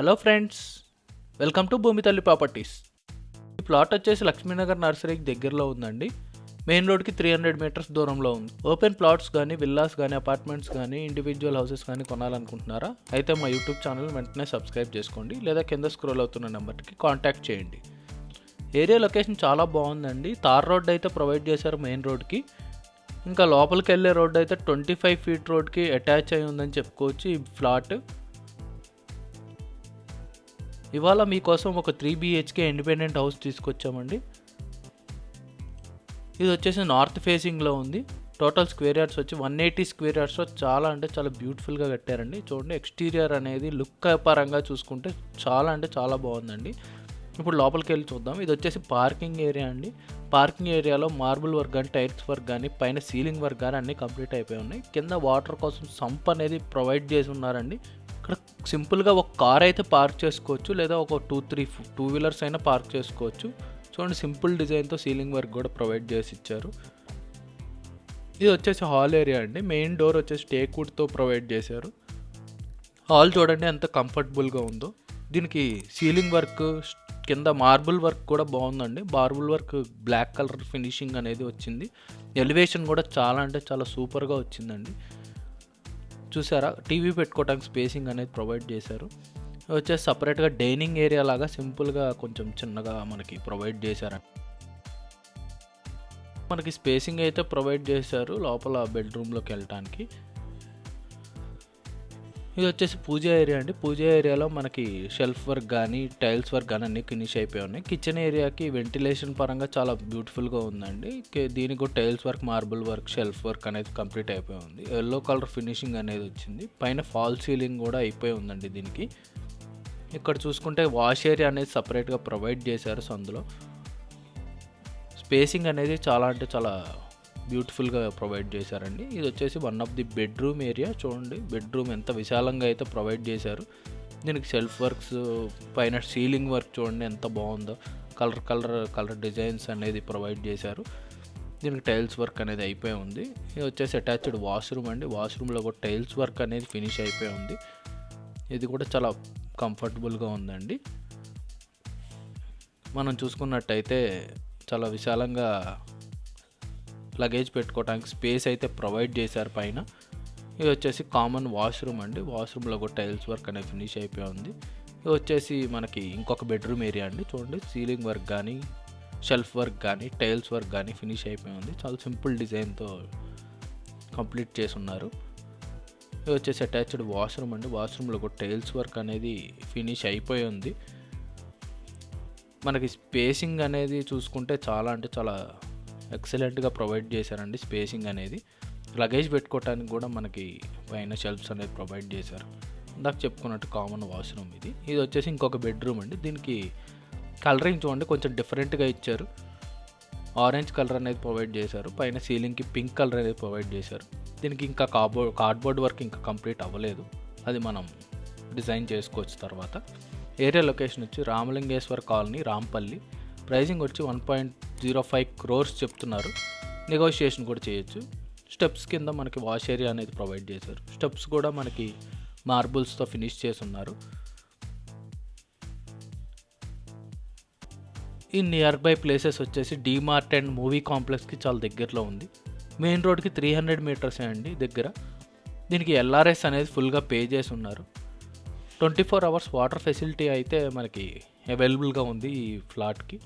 Hello friends welcome to భూమి తల్లి properties ఈ ప్లాట్ వచ్చేసి లక్ష్మీనగర్ నర్సరీకి దగ్గరలో ఉందండి. మెయిన్ రోడ్కి త్రీ హండ్రెడ్ మీటర్స్ దూరంలో ఉంది. ఓపెన్ ప్లాట్స్ కానీ విల్లాస్ కానీ అపార్ట్మెంట్స్ కానీ ఇండివిజువల్ హౌసెస్ కానీ కొనాలనుకుంటున్నారా? అయితే మా యూట్యూబ్ ఛానల్ వెంటనే సబ్స్క్రైబ్ చేసుకోండి. లేదా కింద స్క్రోల్ అవుతున్న నెంబర్కి కాంటాక్ట్ చేయండి. ఏరియా లొకేషన్ చాలా బాగుందండి. తార్ రోడ్ అయితే ప్రొవైడ్ చేశారు మెయిన్ రోడ్కి ఇంకా లోపలికి వెళ్ళే రోడ్ అయితే ట్వంటీ ఫైవ్ ఫీట్ రోడ్కి అటాచ్ అయి ఉందని చెప్పుకోవచ్చు ఈ ఫ్లాట్ ఇవాళ మీకోసం ఒక త్రీ బిహెచ్కే ఇండిపెండెంట్ హౌస్ తీసుకొచ్చామండి. ఇది వచ్చేసి నార్త్ ఫేసింగ్లో ఉంది. టోటల్ స్క్వేర్ యార్డ్స్ వచ్చి వన్ ఎయిటీ స్క్వేర్ యార్డ్స్లో చాలా అంటే చాలా బ్యూటిఫుల్గా కట్టారండి. చూడండి ఎక్స్టీరియర్ అనేది లుక్ పరంగా చూసుకుంటే చాలా అంటే చాలా బాగుందండి. ఇప్పుడు లోపలికి వెళ్ళి చూద్దాం. ఇది వచ్చేసి పార్కింగ్ ఏరియా అండి. పార్కింగ్ ఏరియాలో మార్బుల్ వర్క్ కానీ టైల్స్ వర్క్ కానీ పైన సీలింగ్ వర్క్ కానీ అన్నీ కంప్లీట్ అయిపోయి ఉన్నాయి. కింద వాటర్ కోసం సంప్ అనేది ప్రొవైడ్ చేసి ఉన్నారండి. ఇక్కడ సింపుల్గా ఒక కార్ అయితే పార్క్ చేసుకోవచ్చు లేదా ఒక టూ త్రీ టూ వీలర్స్ అయినా పార్క్ చేసుకోవచ్చు. చూడండి సింపుల్ డిజైన్తో సీలింగ్ వర్క్ కూడా ప్రొవైడ్ చేసి ఇచ్చారు. ఇది వచ్చేసి హాల్ ఏరియా అండి. మెయిన్ డోర్ వచ్చేసి టేక్వుడ్తో ప్రొవైడ్ చేశారు. హాల్ చూడండి ఎంత కంఫర్టబుల్గా ఉందో. దీనికి సీలింగ్ వర్క్ కింద మార్బుల్ వర్క్ కూడా బాగుందండి. Marble work black colour finishing అనేది వచ్చింది. ఎలివేషన్ కూడా చాలా అంటే చాలా సూపర్గా వచ్చిందండి. చూసారా? టీవీ పెట్టుకోవడానికి స్పేసింగ్ అనేది ప్రొవైడ్ చేశారు. వచ్చేసి సపరేట్గా డైనింగ్ ఏరియా లాగా సింపుల్గా కొంచెం చిన్నగా మనకి ప్రొవైడ్ చేశారు మనకి స్పేసింగ్ అయితే ప్రొవైడ్ చేశారు లోపల బెడ్రూమ్లోకి వెళ్ళటానికి. ఇది వచ్చేసి పూజ ఏరియా అండి. పూజ ఏరియాలో మనకి షెల్ఫ్ వర్క్ కానీ టైల్స్ వర్క్ కానీ అన్నీ ఫినిష్ అయిపోయి ఉన్నాయి. కిచెన్ ఏరియాకి వెంటిలేషన్ పరంగా చాలా బ్యూటిఫుల్గా ఉందండి. దీనికి కూడా tiles work marble work shelf work అనేది కంప్లీట్ అయిపోయి ఉంది. ఎల్లో కలర్ ఫినిషింగ్ అనేది వచ్చింది. పైన ఫాల్ సీలింగ్ కూడా అయిపోయి ఉందండి దీనికి. ఇక్కడ చూసుకుంటే వాష్ ఏరియా అనేది సపరేట్గా ప్రొవైడ్ చేశారు. సో అందులో స్పేసింగ్ అనేది చాలా అంటే చాలా బ్యూటిఫుల్గా ప్రొవైడ్ చేశారండి. ఇది వచ్చేసి one of the bedroom area. చూడండి బెడ్రూమ్ ఎంత విశాలంగా అయితే ప్రొవైడ్ చేశారు. దీనికి సెల్ఫ్ వర్క్స్ పైన సీలింగ్ వర్క్ చూడండి ఎంత బాగుందో. కలర్ కలర్ కలర్ డిజైన్స్ అనేది ప్రొవైడ్ చేశారు. దీనికి టైల్స్ వర్క్ అనేది అయిపోయి ఉంది. ఇది వచ్చేసి అటాచ్డ్ వాష్రూమ్ అండి. వాష్రూమ్లో కూడా టైల్స్ వర్క్ అనేది ఫినిష్ అయిపోయి ఉంది. ఇది కూడా చాలా కంఫర్టబుల్గా ఉందండి. మనం చూసుకున్నట్టయితే చాలా విశాలంగా లగేజ్ పెట్టుకోవడానికి స్పేస్ అయితే ప్రొవైడ్ చేశారు పైన. ఇది వచ్చేసి కామన్ వాష్రూమ్ అండి. వాష్రూమ్లో కూడా టైల్స్ వర్క్ అనేది ఫినిష్ అయిపోయి ఉంది. ఇది వచ్చేసి మనకి ఇంకొక బెడ్రూమ్ ఏరియా అండి. చూడండి సీలింగ్ వర్క్ కానీ షెల్ఫ్ వర్క్ కానీ టైల్స్ వర్క్ కానీ ఫినిష్ అయిపోయి ఉంది. చాలా సింపుల్ డిజైన్తో కంప్లీట్ చేసి ఉన్నారు. ఇది వచ్చేసి అటాచ్డ్ వాష్రూమ్ అండి. వాష్రూమ్లో కూడా టైల్స్ వర్క్ అనేది ఫినిష్ అయిపోయి ఉంది. మనకి స్పేసింగ్ అనేది చూసుకుంటే చాలా అంటే చాలా ఎక్సలెంట్గా ప్రొవైడ్ చేశారండి స్పేసింగ్ అనేది. లగేజ్ పెట్టుకోవడానికి కూడా మనకి పైన షెల్ఫ్స్ అనేది ప్రొవైడ్ చేశారు. ఇందాక చెప్పుకున్నట్టు కామన్ వాష్రూమ్ ఇది. ఇది వచ్చేసి ఇంకొక బెడ్రూమ్ అండి. దీనికి కలరింగ్ చూడండి కొంచెం డిఫరెంట్గా ఇచ్చారు. ఆరెంజ్ కలర్ అనేది ప్రొవైడ్ చేశారు. పైన సీలింగ్కి పింక్ కలర్ అనేది ప్రొవైడ్ చేశారు. దీనికి ఇంకా కార్బోర్డ్ కార్డ్బోర్డ్ వర్క్ ఇంకా కంప్లీట్ అవ్వలేదు. అది మనం డిజైన్ చేసుకోవచ్చు తర్వాత. ఏరియా లొకేషన్ వచ్చి రామలింగేశ్వర్ కాలనీ రాంపల్లి. ప్రైజింగ్ వచ్చి one point zero five crores చెప్తున్నారు. నెగోషియేషన్ కూడా చేయొచ్చు. స్టెప్స్ కింద మనకి వాష్ ఏరియా అనేది ప్రొవైడ్ చేశారు. స్టెప్స్ కూడా మనకి మార్బుల్స్తో ఫినిష్ చేసి ఉన్నారు ఈ నియర్ బై ప్లేసెస్ వచ్చేసి డీమార్ట్ అండ్ మూవీ కాంప్లెక్స్కి చాలా దగ్గరలో ఉంది. మెయిన్ రోడ్కి త్రీ హండ్రెడ్ మీటర్సే అండి దగ్గర. దీనికి ఎల్ఆర్ఎస్ అనేది ఫుల్గా పే చేసి ఉన్నారు. Twenty four hours water facility అయితే మనకి అవైలబుల్గా ఉంది ఈ ఫ్లాట్కి